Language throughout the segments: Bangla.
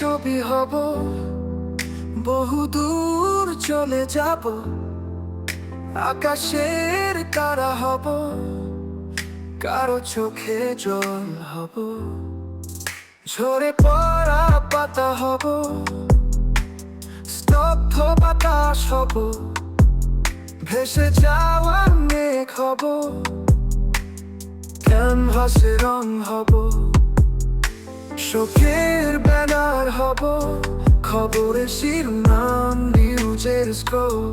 ছবি হব, বহু দূর চলে যাব, আকাশের তারা হব, কারও চোখে জল হব, ঝরে পড়া পাতা হব, স্তব্ধ বাতাস হব, ভেসে যাওয়া মেঘ হব, ক্যানভাসে রং হব। শোকের ব্যানার হব, খবরের শিরোনাম নিউজের স্কোপ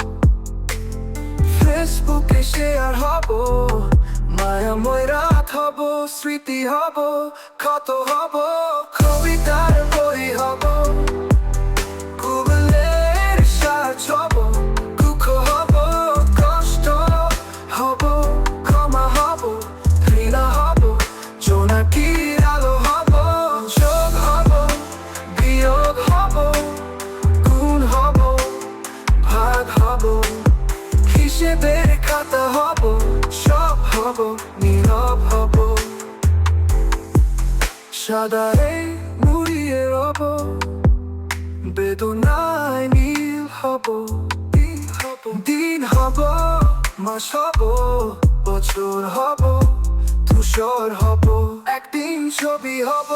ফেসবুকে শেয়ার হব, মায়াময় রাত হব, স্মৃতি হব, ক্ষত হব কবিতার হিসেবের হব, সব হব, নীরব হব। সাদারে মুড়িয়ে রব, বেদনায় নীল হব, দিন হব দিন হব, মাস হব, বছর হব, ধূসর হব, একদিন ছবি হব।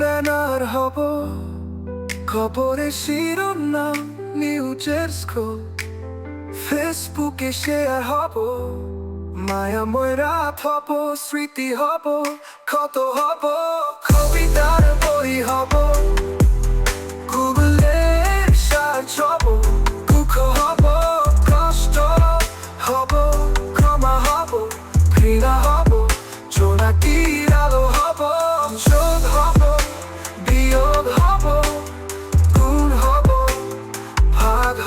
ব্যানার হব। খবরের শিরোনাম, নিউজের স্কোপ ফেসবুকে শেয়ার হব। মায়াময় রাত হব স্মৃতি হব, ক্ষত হব, কবিতার বই হব। গুগলের সার্চ হব, দুঃখ হব, কষ্ট হব, ক্ষমা হব, ঘৃণা হব।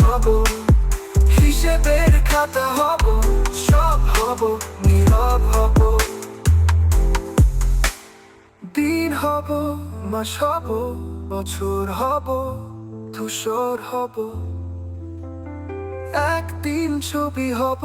হব, হিসেবের খাতা হব, সব হব, নীরব হব। দিন হব, মাস হব, বছর হব, ধূসর হব। একদিন ছবি হব